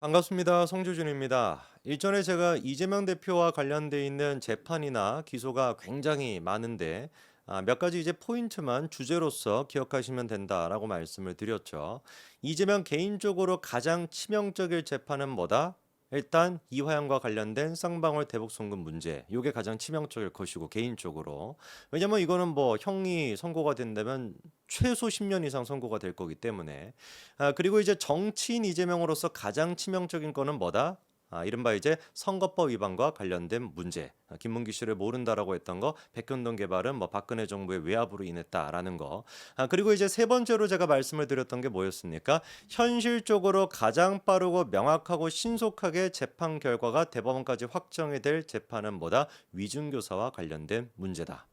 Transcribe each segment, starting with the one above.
반갑습니다. 송주준입니다. 일전에 제가 이재명 대표와 관련돼 있는 재판이나 기소가 굉장히 많은데 아, 몇 가지 이제 포인트만 주제로서 기억하시면 된다라고 말씀을 드렸죠. 이재명 개인적으로 가장 치명적일 재판은 뭐다? 일단 이화영과 관련된 쌍방울 대북 송금 문제. 이게 가장 치명적일 것이고 개인적으로. 왜냐면 이거는 뭐 형이 선고가 된다면 최소 10년 이상 선고가 될 거기 때문에 아, 그리고 이제 정치인 이재명으로서 가장 치명적인 거는 뭐다? 아, 이른바 이제 선거법 위반과 관련된 문제. 아, 김문기 씨를 모른다라고 했던 거, 백현동 개발은 뭐 박근혜 정부의 외압으로 인했다라는 거. 아, 그리고 이제 세 번째로 제가 말씀을 드렸던 게 뭐였습니까? 현실적으로 가장 빠르고 명확하고 신속하게 재판 결과가 대법원까지 확정이 될 재판은 뭐다? 위중교사와 관련된 문제다.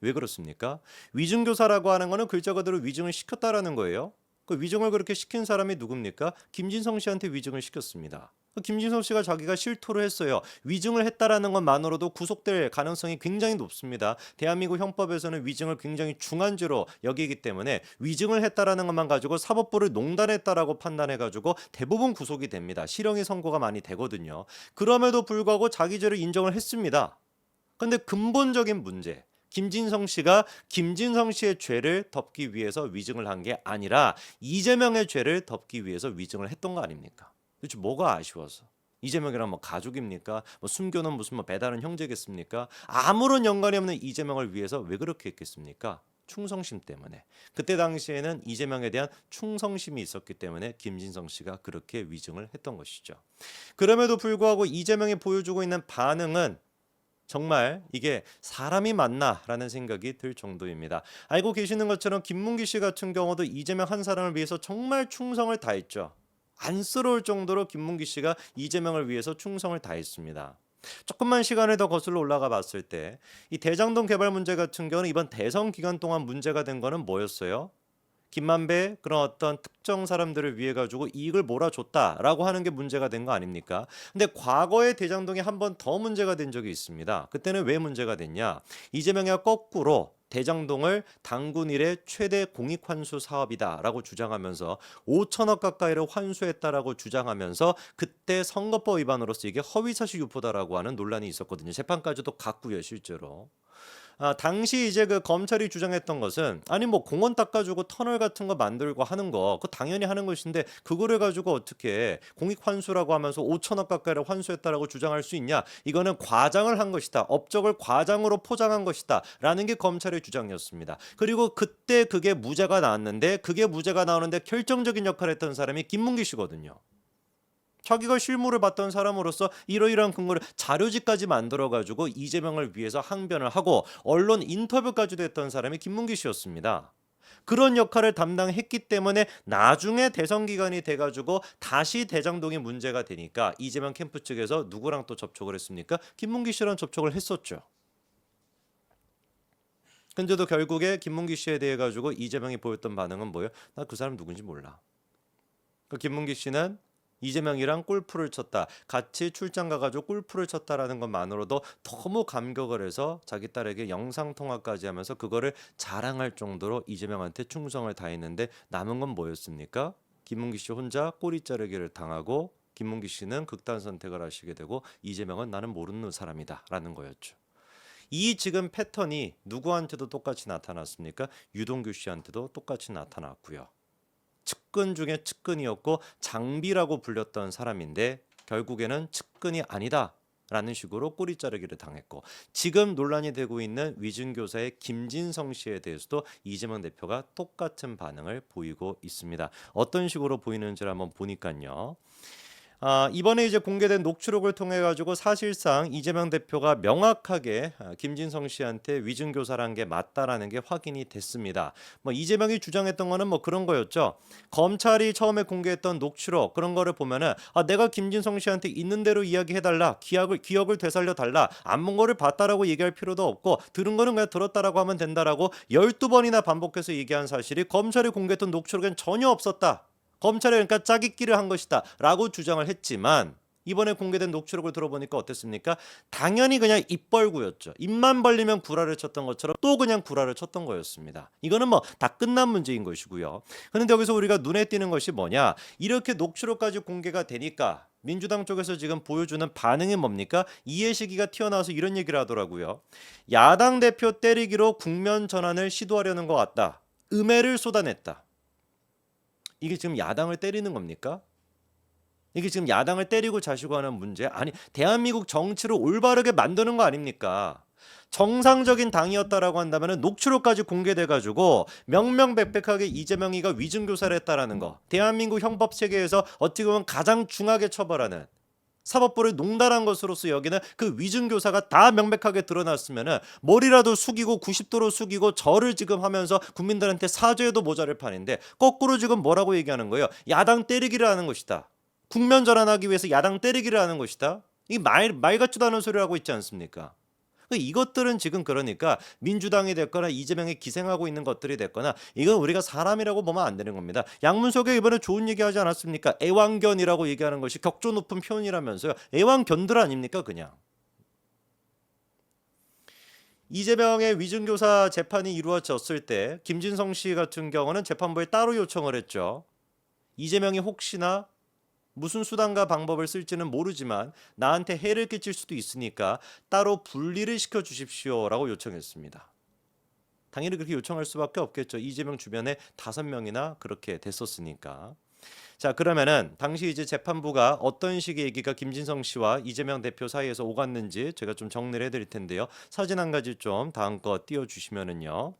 왜 그렇습니까? 위중교사라고 하는 거는 글자 그대로 위중을 시켰다라는 거예요. 그 위중을 그렇게 시킨 사람이 누굽니까? 김진성 씨한테 위중을 시켰습니다. 그 김진성 씨가 자기가 실토를 했어요. 위증을 했다라는 것만으로도 구속될 가능성이 굉장히 높습니다. 대한민국 형법에서는 위증을 굉장히 중한 죄로 여기기 때문에 위증을 했다라는 것만 가지고 사법부를 농단했다라고 판단해 가지고 대부분 구속이 됩니다. 실형이 선고가 많이 되거든요. 그럼에도 불구하고 자기 죄를 인정을 했습니다. 근데 근본적인 문제 김진성 씨가 김진성 씨의 죄를 덮기 위해서 위증을 한 게 아니라 이재명의 죄를 덮기 위해서 위증을 했던 거 아닙니까? 도대체 뭐가 아쉬워서? 이재명이랑 뭐 가족입니까? 뭐 숨겨놓은 무슨 뭐 배다른 형제겠습니까? 아무런 연관이 없는 이재명을 위해서 왜 그렇게 했겠습니까? 충성심 때문에 그때 당시에는 이재명에 대한 충성심이 있었기 때문에 김진성 씨가 그렇게 위증을 했던 것이죠. 그럼에도 불구하고 이재명이 보여주고 있는 반응은 정말 이게 사람이 맞나라는 생각이 들 정도입니다. 알고 계시는 것처럼 김문기 씨 같은 경우도 이재명 한 사람을 위해서 정말 충성을 다했죠. 안쓰러울 정도로 김문기 씨가 이재명을 위해서 충성을 다했습니다. 조금만 시간을 더 거슬러 올라가 봤을 때 이 대장동 개발 문제 같은 경우는 이번 대선 기간 동안 문제가 된 거는 뭐였어요? 김만배 그런 어떤 특정 사람들을 위해 가지고 이익을 몰아줬다라고 하는 게 문제가 된 거 아닙니까? 근데 과거에 대장동이 한 번 더 문제가 된 적이 있습니다. 그때는 왜 문제가 됐냐? 이재명이 거꾸로 대장동을 당군 일의 최대 공익 환수 사업이다라고 주장하면서 5천억 가까이를 환수했다라고 주장하면서 그때 선거법 위반으로서 이게 허위사실 유포다라고 하는 논란이 있었거든요. 재판까지도 갔고요, 실제로. 아, 당시 이제 그 검찰이 주장했던 것은 아니 뭐 공원 닦아주고 터널 같은 거 만들고 하는 거 그거 당연히 하는 것인데 그거를 가지고 어떻게 공익 환수라고 하면서 5천억 가까이를 환수했다라고 주장할 수 있냐? 이거는 과장을 한 것이다. 업적을 과장으로 포장한 것이다라는 게 검찰의 주장이었습니다. 그리고 그때 그게 무죄가 나왔는데 그게 무죄가 나오는데 결정적인 역할을 했던 사람이 김문기 씨거든요. 자기가 실무를 봤던 사람으로서 이러이러한 근거를 자료지까지 만들어 가지고 이재명을 위해서 항변을 하고 언론 인터뷰까지도 했던 사람이 김문기 씨였습니다. 그런 역할을 담당했기 때문에 나중에 대선 기간이 돼 가지고 다시 대장동이 문제가 되니까 이재명 캠프 측에서 누구랑 또 접촉을 했습니까? 김문기 씨랑 접촉을 했었죠. 근데도 결국에 김문기 씨에 대해 가지고 이재명이 보였던 반응은 뭐예요? 나 그 사람 누군지 몰라. 그 김문기 씨는 이재명이랑 골프를 쳤다. 같이 출장 가가지고 골프를 쳤다라는 것만으로도 너무 감격을 해서 자기 딸에게 영상 통화까지 하면서 그거를 자랑할 정도로 이재명한테 충성을 다했는데 남은 건 뭐였습니까? 김문기 씨 혼자 꼬리 자르기를 당하고 김문기 씨는 극단 선택을 하시게 되고 이재명은 나는 모르는 사람이다 라는 거였죠. 이 지금 패턴이 누구한테도 똑같이 나타났습니까? 유동규 씨한테도 똑같이 나타났고요. 측근 중에 측근이었고 장비라고 불렸던 사람인데 결국에는 측근이 아니다. 라는 식으로 꼬리 자르기를 당했고 지금 논란이 되고 있는 위준 교사의 김진성 씨에 대해서도 이재명 대표가 똑같은 반응을 보이고 있습니다. 어떤 식으로 보이는지를 한번 보니까요. 아, 이번에 이제 공개된 녹취록을 통해 가지고 사실상 이재명 대표가 명확하게 아, 김진성 씨한테 위증 교사란 게 맞다라는 게 확인이 됐습니다. 뭐 이재명이 주장했던 거는 뭐 그런 거였죠. 검찰이 처음에 공개했던 녹취록 그런 거를 보면은 아, 내가 김진성 씨한테 있는 대로 이야기해 달라. 기억을 기억을 되살려 달라. 안 본 거를 봤다라고 얘기할 필요도 없고 들은 거는 그냥 들었다라고 하면 된다라고 12번이나 반복해서 얘기한 사실이 검찰이 공개했던 녹취록엔 전혀 없었다. 검찰이 그러니까 짜깁기를 한 것이다라고 주장을 했지만 이번에 공개된 녹취록을 들어보니까 어땠습니까? 당연히 그냥 입 벌구였죠. 입만 벌리면 구라를 쳤던 것처럼 또 그냥 구라를 쳤던 거였습니다. 이거는 뭐 다 끝난 문제인 것이고요. 그런데 여기서 우리가 눈에 띄는 것이 뭐냐? 이렇게 녹취록까지 공개가 되니까 민주당 쪽에서 지금 보여주는 반응이 뭡니까? 이해시기가 튀어나와서 이런 얘기를 하더라고요. 야당 대표 때리기로 국면 전환을 시도하려는 것 같다. 음해를 쏟아냈다. 이게 지금 야당을 때리는 겁니까? 이게 지금 야당을 때리고 자시고 하는 문제 아니 대한민국 정치를 올바르게 만드는 거 아닙니까? 정상적인 당이었다라고 한다면 녹취록까지 공개돼 가지고 명명백백하게 이재명이가 위증 교사를 했다라는 거. 대한민국 형법 체계에서 어떻게 보면 가장 중하게 처벌하는 사법부를 농단한 것으로서 여기는 그 위증 교사가 다 명백하게 드러났으면은 머리라도 숙이고 90도로 숙이고 절을 지금 하면서 국민들한테 사죄해도 모자랄 판인데 거꾸로 지금 뭐라고 얘기하는 거예요? 야당 때리기를 하는 것이다. 국면 전환하기 위해서 야당 때리기를 하는 것이다. 이 말 말 같지도 않은 소리를 하고 있지 않습니까? 그 이것들은 지금 그러니까 민주당이 됐거나 이재명이 기생하고 있는 것들이 됐거나 이건 우리가 사람이라고 보면 안 되는 겁니다. 양문석이 이번에 좋은 얘기 하지 않았습니까? 애완견이라고 얘기하는 것이 격조 높은 표현이라면서요. 애완견들 아닙니까 그냥. 이재명의 위증교사 재판이 이루어졌을 때 김진성 씨 같은 경우는 재판부에 따로 요청을 했죠. 이재명이 혹시나 무슨 수단과 방법을 쓸지는 모르지만 나한테 해를 끼칠 수도 있으니까 따로 분리를 시켜 주십시오라고 요청했습니다. 당연히 그렇게 요청할 수밖에 없겠죠. 이재명 주변에 다섯 명이나 그렇게 됐었으니까. 자 그러면은 당시 이제 재판부가 어떤 식의 얘기가 김진성 씨와 이재명 대표 사이에서 오갔는지 제가 좀 정리를 해드릴 텐데요. 사진 한 가지 좀 다음 거 띄워주시면은요.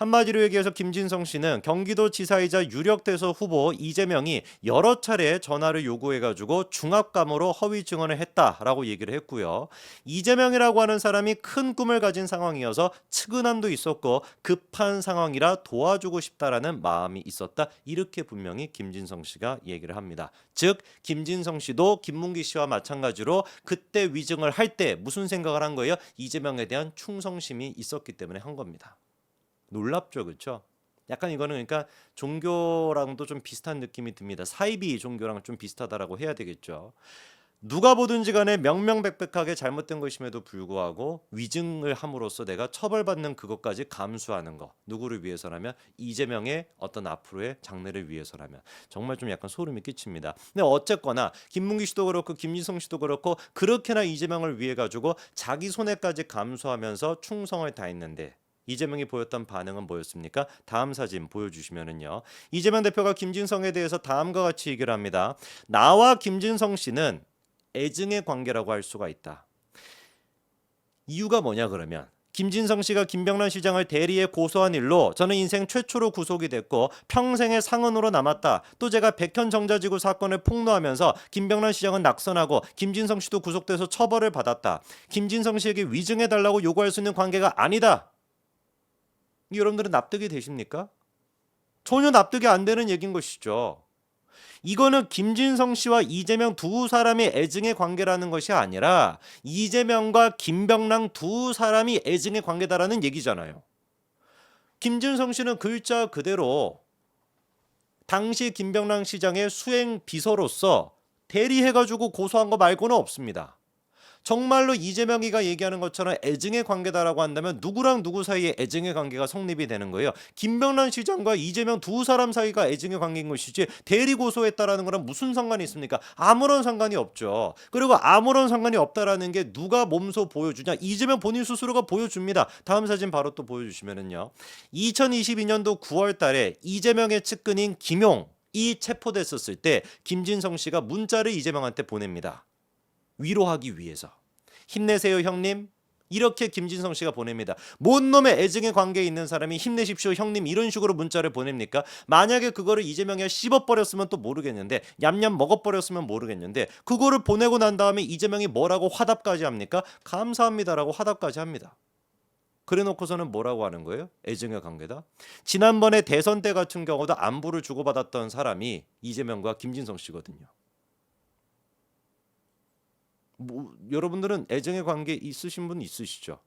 한마디로 얘기해서 김진성 씨는 경기도 지사이자 유력대서 후보 이재명이 여러 차례 전화를 요구해가지고 중압감으로 허위 증언을 했다라고 얘기를 했고요. 이재명이라고 하는 사람이 큰 꿈을 가진 상황이어서 측은함도 있었고 급한 상황이라 도와주고 싶다라는 마음이 있었다. 이렇게 분명히 김진성 씨가 얘기를 합니다. 즉 김진성 씨도 김문기 씨와 마찬가지로 그때 위증을 할 때 무슨 생각을 한 거예요? 이재명에 대한 충성심이 있었기 때문에 한 겁니다. 놀랍죠, 그렇죠? 약간 이거는 그러니까 종교랑도 좀 비슷한 느낌이 듭니다. 사이비 종교랑 좀 비슷하다라고 해야 되겠죠. 누가 보든지 간에 명명백백하게 잘못된 것임에도 불구하고 위증을 함으로써 내가 처벌받는 그것까지 감수하는 거 누구를 위해서라면 이재명의 어떤 앞으로의 장래를 위해서라면 정말 좀 약간 소름이 끼칩니다. 근데 어쨌거나 김문기 씨도 그렇고 김진성 씨도 그렇고 그렇게나 이재명을 위해 가지고 자기 손해까지 감수하면서 충성을 다했는데 이재명이 보였던 반응은 뭐였습니까? 다음 사진 보여주시면은요. 이재명 대표가 김진성에 대해서 다음과 같이 얘기를 합니다. 나와 김진성 씨는 애증의 관계라고 할 수가 있다. 이유가 뭐냐 그러면 김진성 씨가 김병란 시장을 대리에 고소한 일로 저는 인생 최초로 구속이 됐고 평생의 상흔으로 남았다. 또 제가 백현 정자지구 사건을 폭로하면서 김병란 시장은 낙선하고 김진성 씨도 구속돼서 처벌을 받았다. 김진성 씨에게 위증해 달라고 요구할 수 있는 관계가 아니다. 여러분들은 납득이 되십니까? 전혀 납득이 안 되는 얘기인 것이죠. 이거는 김진성 씨와 이재명 두 사람의 애증의 관계라는 것이 아니라 이재명과 김병랑 두 사람이 애증의 관계다라는 얘기잖아요. 김진성 씨는 글자 그대로 당시 김병랑 시장의 수행 비서로서 대리해가지고 고소한 거 말고는 없습니다. 정말로 이재명이가 얘기하는 것처럼 애증의 관계다라고 한다면 누구랑 누구 사이에 애증의 관계가 성립이 되는 거예요. 김병란 시장과 이재명 두 사람 사이가 애증의 관계인 것이지 대리 고소했다라는 거랑 무슨 상관이 있습니까? 아무런 상관이 없죠. 그리고 아무런 상관이 없다라는 게 누가 몸소 보여주냐? 이재명 본인 스스로가 보여줍니다. 다음 사진 바로 또 보여주시면은요. 2022년도 9월 달에 이재명의 측근인 김용 이 체포됐었을 때 김진성 씨가 문자를 이재명한테 보냅니다. 위로하기 위해서 힘내세요 형님 이렇게 김진성 씨가 보냅니다. 뭔 놈의 애증의 관계에 있는 사람이 힘내십시오 형님 이런 식으로 문자를 보냅니까? 만약에 그거를 이재명이 씹어버렸으면 또 모르겠는데 얌얌 먹어버렸으면 모르겠는데 그거를 보내고 난 다음에 이재명이 뭐라고 화답까지 합니까? 감사합니다라고 화답까지 합니다. 그래 놓고서는 뭐라고 하는 거예요? 애증의 관계다. 지난번에 대선 때 같은 경우도 안부를 주고받았던 사람이 이재명과 김진성 씨거든요. 뭐, 여러분들은 애정의 관계 있으신 분 있으시죠?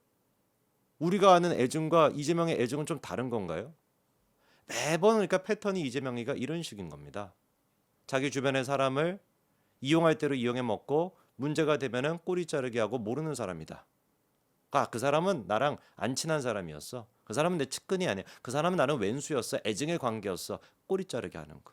우리가 아는 애증과 이재명의 애증은 좀 다른 건가요? 매번 그러니까 패턴이 이재명이가 이런 식인 겁니다. 자기 주변의 사람을 이용할 대로 이용해 먹고 문제가 되면은 꼬리 자르게 하고 모르는 사람이다. 아, 그 사람은 나랑 안 친한 사람이었어. 그 사람은 내 측근이 아니야. 그 사람은 나는 왼수였어. 애증의 관계였어. 꼬리 자르게 하는 거.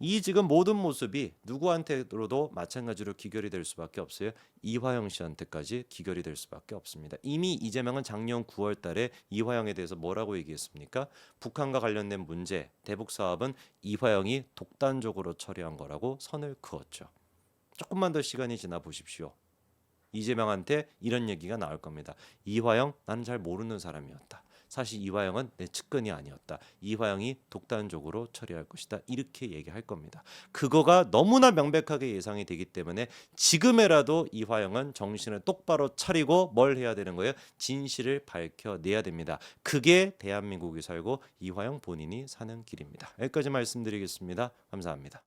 이 지금 모든 모습이 누구한테로도 마찬가지로 기결이 될 수밖에 없어요. 이화영 씨한테까지 기결이 될 수밖에 없습니다. 이미 이재명은 작년 9월 달에 이화영에 대해서 뭐라고 얘기했습니까? 북한과 관련된 문제, 대북 사업은 이화영이 독단적으로 처리한 거라고 선을 그었죠. 조금만 더 시간이 지나 보십시오. 이재명한테 이런 얘기가 나올 겁니다. 이화영 나는 잘 모르는 사람이었다. 사실 이화영은 내 측근이 아니었다. 이화영이 독단적으로 처리할 것이다. 이렇게 얘기할 겁니다. 그거가 너무나 명백하게 예상이 되기 때문에 지금에라도 이화영은 정신을 똑바로 차리고 뭘 해야 되는 거예요? 진실을 밝혀내야 됩니다. 그게 대한민국이 살고 이화영 본인이 사는 길입니다. 여기까지 말씀드리겠습니다. 감사합니다.